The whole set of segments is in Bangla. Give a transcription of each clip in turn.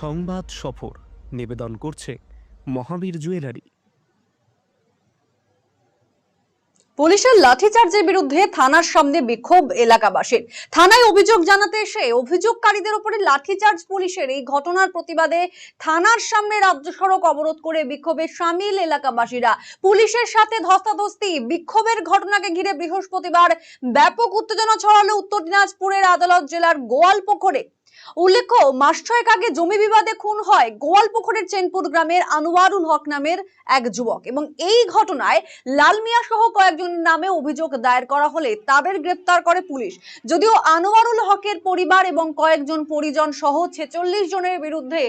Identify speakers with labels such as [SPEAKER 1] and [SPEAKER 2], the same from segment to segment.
[SPEAKER 1] সংবাদ সফর নিবেদন করছে মহাবীর জুয়েলারি।
[SPEAKER 2] পুলিশের লাঠিচার্জের বিরুদ্ধে থানার সামনে বিক্ষোভ এলাকাবাসীর। থানায় অভিযোগ জানাতে এসে অভিযোগকারীদের উপরে লাঠিচার্জ পুলিশের এই ঘটনার প্রতিবাদে থানার সামনে রাজ্য সড়ক অবরোধ করে বিক্ষোভে সামিল এলাকাবাসীরা। পুলিশের সাথে ধস্তাধস্তি, বিক্ষোভের ঘটনাকে ঘিরে বৃহস্পতিবার ব্যাপক উত্তেজনা ছড়ালো উত্তর দিনাজপুরের আদালত জেলার গোয়ালপুকুরে উল্লেখ্য, মাস ছয়েক আগে জমি বিবাদে খুন হয় গোয়ালপুকুরের চেনপুর গ্রামের আনোয়ারুল হক নামের এক যুবক এবং এই ঘটনায় লাল মিয়া সহ কয়েকজনের নামে অভিযোগ দায়ের করা হলে তাদের গ্রেপ্তার করে পুলিশ। যদিও আনোয়ারুল হকের পরিবার এবং কয়েকজন পরিজন সহ ছেচল্লিশ জনের বিরুদ্ধে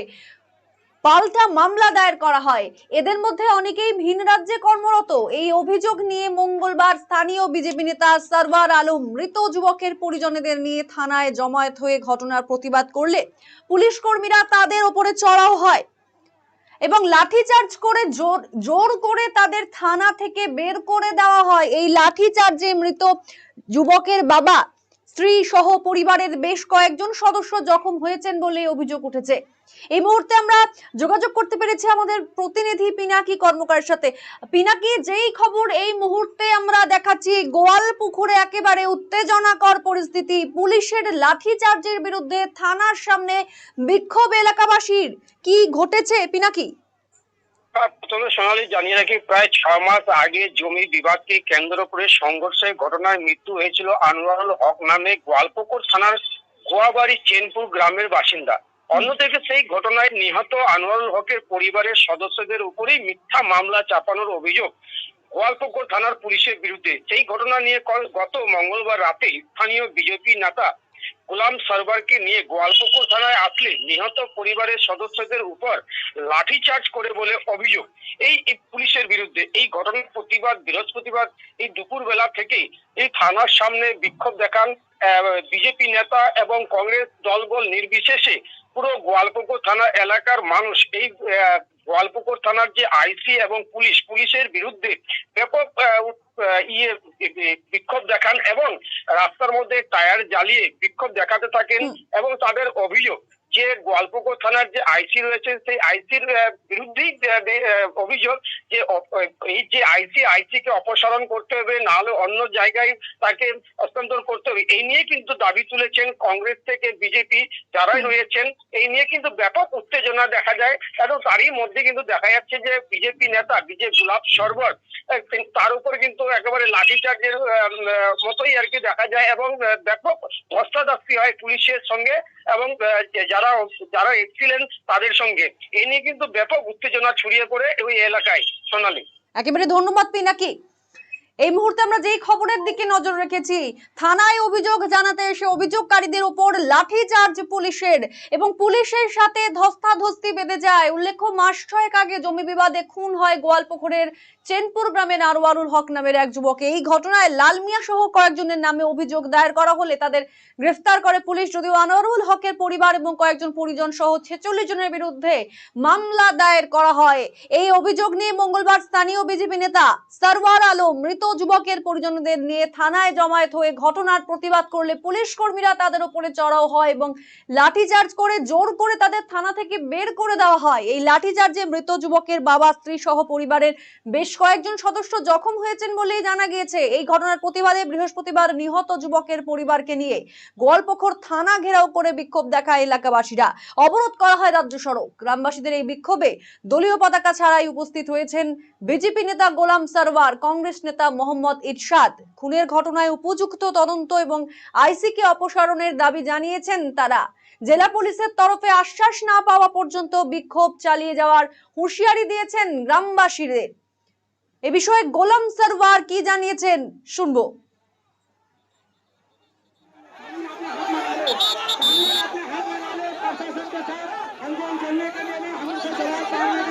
[SPEAKER 2] পাল্টা মামলা দায়ের করা হয়। এদের মধ্যে অনেকেই ভিন রাজ্যে কর্মরত। এই অভিযোগ নিয়ে মঙ্গলবার স্থানীয় বিজেপি নেতা সরওয়ার আলম মৃত যুবকের পরিজনেদের নিয়ে থানায় জমায়েত হয়ে ঘটনার প্রতিবাদ করলে পুলিশ কর্মীরা তাদের ওপরে চড়াও হয় এবং লাঠিচার্জ করে জোর জোর করে তাদের থানা থেকে বের করে দেওয়া হয়। এই লাঠিচার্জে মৃত যুবকের বাবা, স্ত্রী সহ পরিবারের বেশ কয়েকজন সদস্য জখম হয়েছেন বলে অভিযোগ উঠেছে। এই মুহূর্তে আমরা যোগাযোগ করতে পেরেছি আমাদের প্রতিনিধি পিনাকি কর্মকারের সাথে। পিনাকি, যেই খবর এই মুহূর্তে আমরা দেখাচ্ছি গোয়াল পুকুরে একেবারে উত্তেজনাকর পরিস্থিতি। পুলিশের লাঠিচার্জের বিরুদ্ধে থানার সামনে বিক্ষোভ এলাকাবাসীর। কি ঘটেছে পিনাকি?
[SPEAKER 3] জানিয়ে রাখি, প্রায় মাস আগে জমি কেন্দ্র করে সংঘর্ষের মৃত্যু হয়েছিল গোয়ালপুকুর থানার গোয়াবাড়ি চেনপুর গ্রামের বাসিন্দা। অন্যদিকে সেই ঘটনায় নিহত আনোয়ারুল হকের পরিবারের সদস্যদের উপরেই মিথ্যা মামলা চাপানোর অভিযোগ গোয়ালপুকুর থানার পুলিশের বিরুদ্ধে। সেই ঘটনা নিয়ে গত মঙ্গলবার রাতে স্থানীয় বিজেপি নেতা গোলাম সরবারকে নিয়ে গোয়ালপুকুর থানায় আসলে নিহত পরিবারের সদস্যদের উপর লাঠিচার্জ করে বলে অভিযোগ। এই পুলিশের বিরুদ্ধে এই ঘটনার প্রতিবাদ বৃহস্পতিবার এই দুপুর বেলা থেকে এই থানার সামনে বিক্ষোভ দেখান বিজেপি নেতা এবং কংগ্রেস দলবল নির্বিশেষে পুরো গোয়ালপুকুর থানা এলাকার মানুষ। এই গোয়ালপুকুর থানার যে আইসি এবং পুলিশ পুলিশের বিরুদ্ধে ব্যাপক ইয়ে বিক্ষোভ দেখান এবং রাস্তার মধ্যে টায়ার জ্বালিয়ে বিক্ষোভ দেখাতে থাকেন এবং তাদের অভিযোগ যে গোয়ালপুকুর থানার যে আইসি রয়েছে সেই আইসির বিরুদ্ধেই অভিযোগ যে এই যে আইসি আইসি কে অপসারণ করতে হবে না হলে অন্য জায়গায় তাকে হস্তান্তর করতে হবে। এই নিয়ে কিন্তু দাবি তুলেছেন কংগ্রেস থেকে বিজেপি যারাই রয়েছেন এই নিয়ে কিন্তু ব্যাপক উত্তেজনা দেখা যায় এবং তারই মধ্যে কিন্তু দেখা যাচ্ছে যে বিজেপি নেতা বিজে গুলাব সরবর তার উপর কিন্তু একেবারে লাঠিচার্জের মতোই আর কি দেখা যায় এবং ব্যাপক ধস্তাধস্তি হয় পুলিশের সঙ্গে এবং আহ, যে- যারা যারা এসেছিলেন তাদের সঙ্গে। এ নিয়ে কিন্তু ব্যাপক উত্তেজনা ছড়িয়ে পড়ে ওই এলাকায় সোনালী।
[SPEAKER 2] একেবারে ধন্যবাদ পিনাকি। এই মুহূর্তে আমরা যেই খবরের দিকে নজর রেখেছি, থানায় অভিযোগ জানাতে এসে অভিযোগকারীদের উপর লাঠি চার্জ পুলিশের এবং পুলিশের সাথে ধস্তাধস্তি বেঁধে যায়। উল্লেখ্য, মাস ছয়েক আগে জমি বিবাদে খুন হয় গোয়ালপুকুরের চেনপুর গ্রামের আরওয়ারুল হক নামের এক যুবক এই ঘটনায় লালমিয়া সহ কয়েকজনের নামে অভিযোগ দায়ের করা হলে তাদের গ্রেফতার করে পুলিশ, যদিও আনোয়ারুল হকের পরিবার এবং কয়েকজন পরিজন সহ ছেচল্লিশ জনের বিরুদ্ধে মামলা দায়ের করা হয়। এই অভিযোগ নিয়ে মঙ্গলবার স্থানীয় বিজেপি নেতা সরওয়ার আলম মৃত যুবকের পরিজনদের নিয়ে থানায় জমায়েত হয়ে ঘটনার প্রতিবাদ করলে পুলিশ কর্মীরা তাদের উপরে চড়াও হয় এবং লাঠিচার্জ করে, জোর করে তাদের থানা থেকে বের করে দেওয়া হয়। এই লাঠিচার্জে মৃত যুবকের বাবা, স্ত্রী সহ পরিবারের বেশ কয়েকজন সদস্য জখম হয়েছেন বলেই জানা গিয়েছে। এই ঘটনার প্রতিবাদে বৃহস্পতিবার নিহত যুবকের পরিবারকে নিয়ে গোয়ালপুকুর থানা ঘেরাও করে বিক্ষোভ দেখায় এলাকাবাসীরা। অবরোধ করা হয় রাজ্য সড়ক। গ্রামবাসীদের এই বিক্ষোভে দলীয় পতাকা ছাড়াই উপস্থিত হয়েছেন বিজেপি নেতা গোলাম সারওয়ার কংগ্রেস নেতা মোহাম্মদ ইরশাদ খুনের ঘটনায় উপযুক্ত তদন্ত এবং আইসিকে অপসারণের দাবি জানিয়েছেন তারা জেলা পুলিশের তরফে আশ্বাস না পাওয়া পর্যন্ত বিক্ষোভ চালিয়ে যাওয়ার হুঁশিয়ারি দিয়েছেন গ্রামবাসীদের এ বিষয়ে গোলাম সারওয়ার কি জানিয়েছেন শুনবো
[SPEAKER 4] अंजाम करने के लिए नहीं हमसे जवाब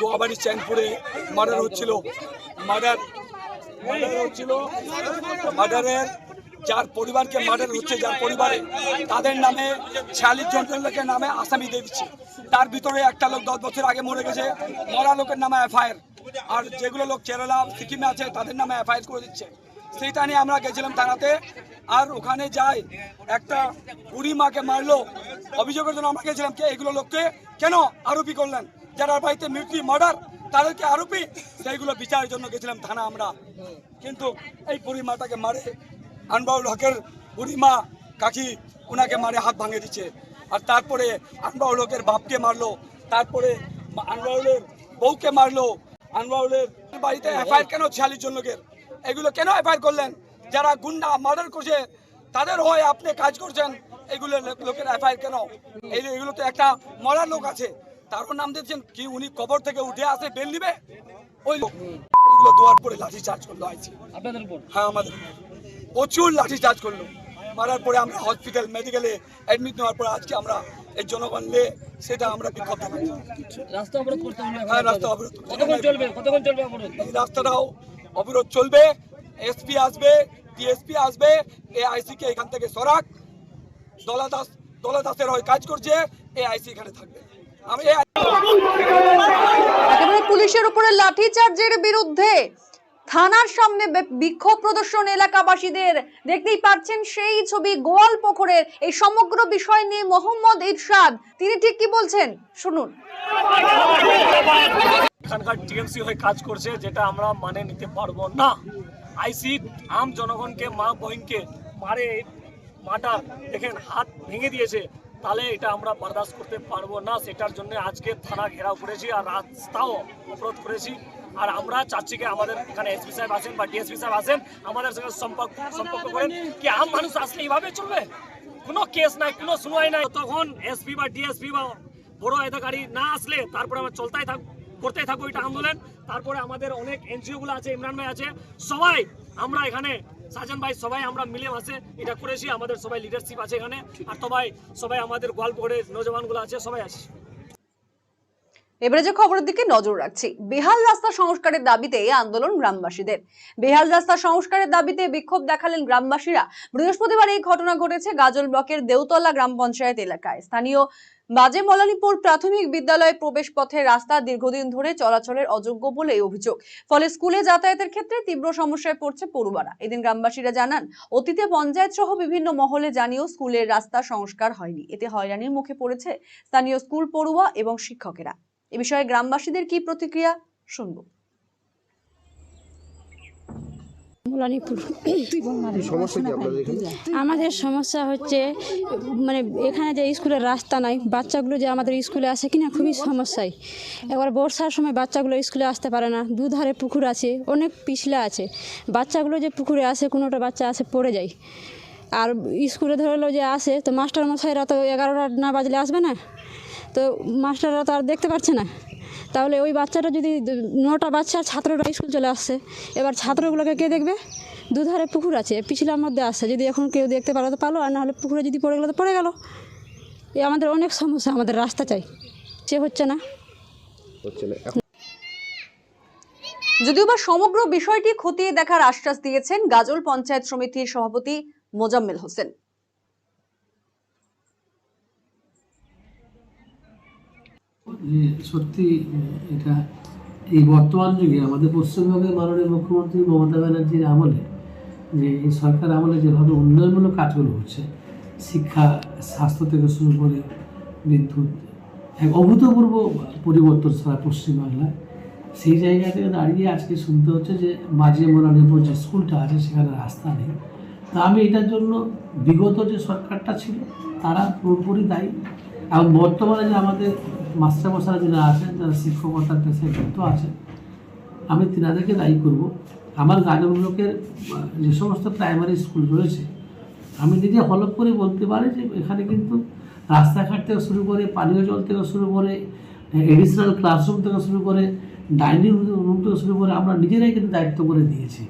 [SPEAKER 5] গোয়াবাড়ি চ্যানপুরে মার্ডার হচ্ছিল। মার্ডার মার্ডার হচ্ছিল। মার্ডারের যার পরিবারকে মার্ডার হচ্ছে, যার পরিবারে তাদের নামে ছিয়াল্লিশ জন লোকের নামে আসামি দিয়ে তার ভিতরে একটা লোক দশ বছর আগে মরে গেছে, মরা লোকের নামে এফআইআর। আর যেগুলো লোক কেরালা, সিকিমে আছে, তাদের নামে এফআইআর করে দিচ্ছে। সেইটা নিয়ে আমরা গেছিলাম থানাতে, আর ওখানে যাই একটা বুড়ি মাকে মারলো। অভিযোগের জন্য আমরা গেছিলাম, কে এগুলো লোককে? কেন আরোপি করলেন? যারা বাড়িতে মৃত্যু মার্ডার, তাদেরকে আরোপি, সেইগুলো বিচারের জন্য গেছিলাম থানা আমরা। কিন্তু এই বুড়ি মাটাকে মারে, আনবাউল হকের বুড়ি মা কাকি ওনাকে মারে, হাত ভাঙে দিচ্ছে। আর তারপরে আনবাউল হকের বাপকে মারলো, তারপরে আনবাউলের বউকে মারলো। আনবাউলের বাড়িতে এফআইআর কেন ছিয়াল্লিশ জন লোকের? এগুলো কেন এফআইআর করলেন? যারা গুন্ডা, মার্ডার করছে, তাদের হয়ে আপনি কাজ করছেন, এগুলো লোক- লোকের এফআইআর কেন? এগুলো তো একটা মরা লোক আছে তারও নাম দিচ্ছেন কি উনি কবর থেকে উঠে আসে বেল নিবে? ওই লোক। এগুলো দোয়ার পরে লাঠি চার্জ করল আইছি
[SPEAKER 6] আপনাদের উপর?
[SPEAKER 5] হ্যাঁ আমাদের প্রচুর লাঠি চার্জ করল। মারার পরে আমরা হসপিটাল মেডিকেলে অ্যাডমিট নেওয়ার পর আজকে আমরা এই জনগণ সেটা আমরা বিক্ষোভ দেখাচ্ছি
[SPEAKER 6] রাস্তা অবরোধ করতে হবে
[SPEAKER 5] হ্যাঁ রাস্তা অবরোধ
[SPEAKER 6] কতক্ষণ চলবে? কতক্ষণ চলবে অবরোধ?
[SPEAKER 5] এই রাস্তাটাও অবরোধ চলবে। এসপি আসবে ডিএসপি আসবে এআইসি কে এখান থেকে সরাক। দলা দাস দলা দাসের হয়ে কাজ করছে এ এআইসি এখানে থাকবে।
[SPEAKER 2] পুলিশের উপরে লাঠিচার্জের বিরুদ্ধে থানার সামনে বিক্ষোভ প্রদর্শন এলাকাবাসীদের। দেখতেই পাচ্ছেন সেই ছবি গোয়াল পুকুরের এই সমগ্র বিষয় নিয়ে মোহাম্মদ ইরশাদ, তিনি ঠিক কি বলছেন? শুনুন।
[SPEAKER 7] এখানকার টিএমসি হয়ে কাজ করছে, যেটা আমরা মানে নিতে পারব না। আইসি আম জনগণকে, মা বহিনকে মারে, মাটা দেখেন, হাত ভেঙে দিয়েছে। তাহলে এটা আমরা বরদাস্ত করতে পারব না। সেটার জন্য আজকে থানা ঘেরাও করেছি আর রাস্তাও অবরোধ করেছি। আর আমরা চাচ্ছি কি আমাদের এখানে এসপি সাহেব আছেন বা ডিএসপি সাহেব আছেন আমাদের সঙ্গে সম্পর্ক সম্পর্ক করেন। কি আম মানুষ আসলে এইভাবে চলবে? কোনো কেস নাই, কোনো শুনাই নাই। তখন এসপি বা ডিএসপি বা বড় অধিকারী না আসলে, তারপরে আমরা চলতেই থাক করতেই থাকব এটা আন্দোলন। তারপরে আমাদের অনেক এনজিও গুলো আছে, ইমরান ভাই আছে। সবাই আমরা এখানে সাজান ভাই, সবাই আমরা মিলে মাসে এটা করেছি, আমাদের সবাই লিডারশিপ আছে এখানে। আর সবাই সবাই আমাদের গল্প গোয়ালপুরের নজওয়ানগুলো আছে, সবাই আছে
[SPEAKER 2] এবারে যে খবরের দিকে নজর রাখছি। বেহাল রাস্তা সংস্কারের দাবিতে আন্দোলন গ্রামবাসীদের। বেহাল রাস্তা সংস্কারের দাবিতে বিক্ষোভ দেখালেন গ্রামবাসীরা। বৃহস্পতিবার এই ঘটনা ঘটেছে গাজল ব্লকের দেউতলা গ্রাম পঞ্চায়েত এলাকায়। স্থানীয় বাজে মলানীপুর প্রাথমিক বিদ্যালয়ে প্রবেশ পথে রাস্তা দীর্ঘদিন ধরে চলাচলের অযোগ্য বলে অভিযোগ। ফলে স্কুলে যাতায়াতের ক্ষেত্রে তীব্র সমস্যায় পড়ছে পড়ুয়ারা। এদিন গ্রামবাসীরা জানান, অতীতে পঞ্চায়েত সহ বিভিন্ন মহলে জানিয়েও স্কুলের রাস্তা সংস্কার হয়নি। এতে হয়রানির মুখে পড়েছে স্থানীয় স্কুল পড়ুয়া এবং শিক্ষকেরা। এ বিষয়ে গ্রামবাসীদের কি প্রতিক্রিয়া শুনব?
[SPEAKER 8] মলানিপুর। আমাদের সমস্যা হচ্ছে মানে এখানে যে স্কুলের রাস্তা নাই বাচ্চাগুলো যে আমাদের স্কুলে আসে কিনা খুবই সমস্যায় এবার বর্ষার সময় বাচ্চাগুলো স্কুলে আসতে পারে না দুধারে পুকুর আছে অনেক পিছলা আছে। বাচ্চাগুলো যে পুকুরে আসে কোনোটা বাচ্চা আসে পড়ে যায়। আর স্কুলে ধরলো যে আসে তো মাস্টার মশাইরা তো এগারোটা না বাজলে আসবে না? তো মাস্টাররা তো আর দেখতে পাচ্ছে না। তাহলে ওই বাচ্চাটা যদি নটা বাচ্চা ছাত্ররা স্কুল চলে আসছে এবার ছাত্রগুলোকে কে দেখবে? দুধারে পুকুর আছে পিছলার মধ্যে আসছে যদি এখন কেউ দেখতে পারো তো পালো আর না হলে পুকুরে যদি পড়ে গেলো তো পড়ে গেলো। এ আমাদের অনেক সমস্যা আমাদের রাস্তা চাই। সে হচ্ছে না।
[SPEAKER 2] যদিও বা সমগ্র বিষয়টি খতিয়ে দেখার আশ্বাস দিয়েছেন গাজল পঞ্চায়েত সমিতির সভাপতি মোজাম্মেল হোসেন।
[SPEAKER 9] যে সত্যি এটা এই বর্তমান যুগে আমাদের পশ্চিমবঙ্গের মাননীয় মুখ্যমন্ত্রী মমতা ব্যানার্জির আমলে যে এই সরকার আমলে যেভাবে উন্নয়নমূলক কাজগুলো হচ্ছে, শিক্ষা, স্বাস্থ্য থেকে শুরু করে বিদ্যুৎ, এক অভূতপূর্ব পরিবর্তন সারা পশ্চিমবাংলায়। সেই জায়গা থেকে দাঁড়িয়ে আজকে শুনতে হচ্ছে যে মাঝে মোরানিপুর যে স্কুলটা আছে সেখানে রাস্তা নেই। তা আমি এটার জন্য বিগত যে সরকারটা ছিল, তারা পুরোপুরি দায়ী। এবং বর্তমানে যে আমাদের মাস্টারমশাইরা যারা আছেন যারা শিক্ষকতার পেশায় যুক্ত আছেন। আমি তিনাদেরকে দায়ী করব। আমার গাজন ব্লকের যে সমস্ত প্রাইমারি স্কুল রয়েছে, আমি নিজে হলপ করে বলতে পারি যে এখানে কিন্তু রাস্তাঘাট থেকে শুরু করে পানীয় জল থেকে শুরু করে এডিশনাল ক্লাসরুম থেকে শুরু করে ডাইনিং রুম থেকে শুরু করে আমরা নিজেরাই কিন্তু দায়িত্ব করে দিয়েছি।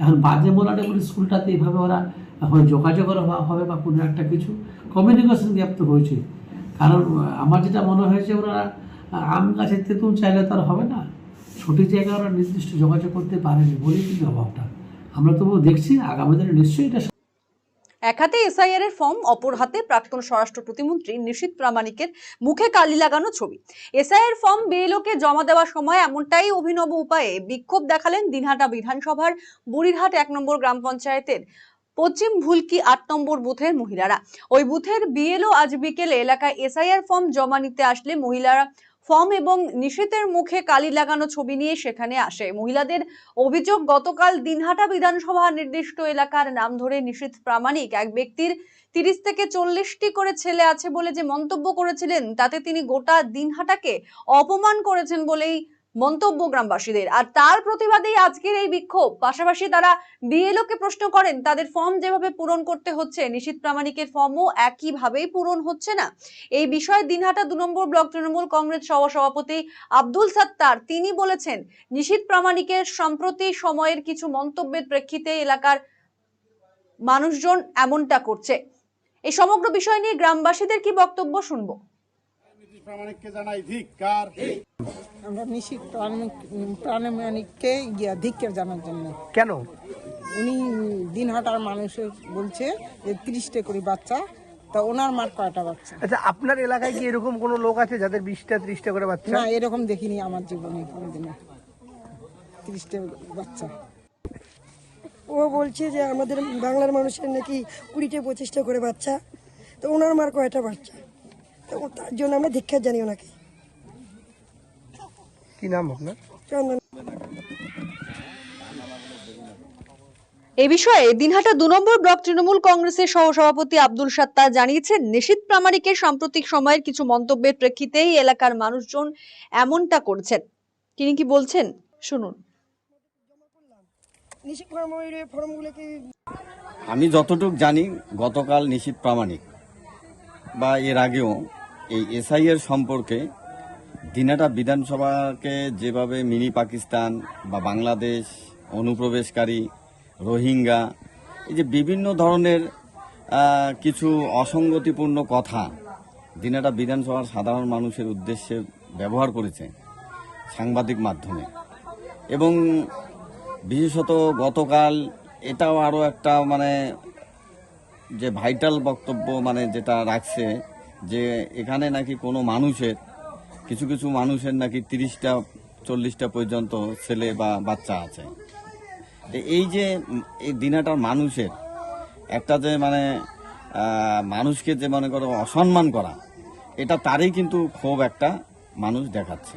[SPEAKER 9] এখন বাজে মোলাটে বলে স্কুলটাতে এইভাবে ওরা এখন যোগাযোগের অভাব হবে বা কোনো একটা কিছু কমিউনিকেশন গ্যাপ তো হয়েছে কারণ আমার যেটা মনে হয়েছে, ওরা আম গাছের তেঁতুল চাইলে তো আর হবে না। সঠিক জায়গায় ওরা নির্দিষ্ট যোগাযোগ করতে পারেনি বলেই কিন্তু অভাবটা। আমরা তবুও দেখছি, আগামী দিনে নিশ্চয়ই এটা
[SPEAKER 2] এক হাতে এসআইআর এর ফর্ম, অপর হাতে প্রাক্তন স্বরাষ্ট্র প্রতিমন্ত্রী নিশীত প্রামাণিকের মুখে কালি লাগানো ছবি। এসআইআর ফর্ম বিএলওকে জমা দেওয়ার সময় এমনটাই অভিনব উপায়ে বিক্ষোভ দেখালেন দিনহাটা বিধানসভার বুড়িরহাট এক নম্বর গ্রাম পঞ্চায়েতের পশ্চিম ভুলকি আট নম্বর বুথের মহিলারা। ওই বুথের বিএলও আজ বিকেলে এলাকায় এসআইআর ফর্ম জমা নিতে আসলে মহিলারা ফর্ম এবং নিশীতের মুখে কালি লাগানো ছবি নিয়ে সেখানে আসে। মহিলাদের অভিযোগ, গতকাল দিনহাটা বিধানসভা নির্দিষ্ট এলাকার নাম ধরে নিশীথ প্রামাণিক। এক ব্যক্তির তিরিশ থেকে চল্লিশটি করে ছেলে আছে বলে যে মন্তব্য করেছিলেন, তাতে তিনি গোটা দিনহাটাকে অপমান করেছেন বলেই মন্তব্য গ্রামবাসীদের আর তার প্রতিবাদেই আজকের এই বিক্ষোভ। পাশাপাশি তারা বিএলও কে প্রশ্ন করেন, তাদের ফর্ম যেভাবে পূরণ করতে হচ্ছে নিশীথ প্রামাণিকের ফর্মও একইভাবেই পূরণ হচ্ছে না? এই বিষয়ে দিনহাটা দু নম্বর ব্লক তৃণমূল কংগ্রেস সহসভাপতি আব্দুল সাত্তার, তিনি বলেছেন নিশীথ প্রামাণিকের সম্প্রতি সময়ের কিছু মন্তব্যের প্রেক্ষিতে এলাকার মানুষজন এমনটা করছে। এই সমগ্র বিষয় নিয়ে গ্রামবাসীদের কি বক্তব্য শুনব?
[SPEAKER 4] প্রামাণিককে জানাই ধিক্কার
[SPEAKER 10] আমরা নিশ্চিত প্রাণমানিককে গিয়া ধিক্কার জানার জন্য।
[SPEAKER 1] কেন?
[SPEAKER 10] উনি দিনহাটার মানুষের বলছে যে তিরিশটা করে বাচ্চা। তা ওনার মার কয়টা বাচ্চা?
[SPEAKER 11] আচ্ছা আপনার এলাকায় কি এরকম কোনো লোক আছে যাদের বিশটা ত্রিশটা করে বাচ্চা?
[SPEAKER 10] না এরকম দেখিনি আমার জীবনে কোনোদিনও। তিরিশটা বাচ্চা।
[SPEAKER 12] ও বলছে যে আমাদের বাংলার মানুষের নাকি কুড়িটা পঁচিশটা করে বাচ্চা। তো ওনার মার কয়টা বাচ্চা? তো ও- তার জন্য আমরা দীক্ষা জানি ওনাকে।
[SPEAKER 11] কি নাম আপনার?
[SPEAKER 12] চন্দন।
[SPEAKER 2] এ বিষয়ে দিনহাটা দু নম্বর ব্লক তৃণমূল কংগ্রেসের সহসভাপতি আব্দুল সাত্তার জানিয়েছেন নিশীত প্রামাণিকের সাম্প্রতিক সময়ের কিছু মন্তব্যের প্রেক্ষিতেই এলাকার মানুষজন এমনটা করছেন। তিনি কি বলছেন? শুনুন।
[SPEAKER 13] আমি যতটুকু জানি গতকাল নিশীত প্রামাণিক বা এর আগেও এই এসআইয়ের সম্পর্কে দিনাটা বিধানসভাকে যেভাবে মিনি পাকিস্তান বা বাংলাদেশ, অনুপ্রবেশকারী, রোহিঙ্গা, এই যে বিভিন্ন ধরনের কিছু অসঙ্গতিপূর্ণ কথা দিনাটা বিধানসভার সাধারণ মানুষের উদ্দেশ্যে ব্যবহার করেছে সাংবাদিক মাধ্যমে। এবং বিশেষত গতকাল এটাও আরও একটা মানে যে ভাইটাল বক্তব্য মানে যেটা রাখছে যে এখানে নাকি কোনো মানুষের, কিছু কিছু মানুষের নাকি তিরিশটা, চল্লিশটা পর্যন্ত ছেলে বা বাচ্চা আছে। এই যে এই দিনাটার মানুষের, একটা যে মানে মানুষকে যে মনে করো অসম্মান করা, এটা তারই কিন্তু ক্ষোভ একটা মানুষ দেখাচ্ছে।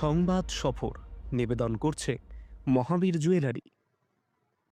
[SPEAKER 1] সংবাদ সফর নিবেদন করছে মহাবীর জুয়েলারি।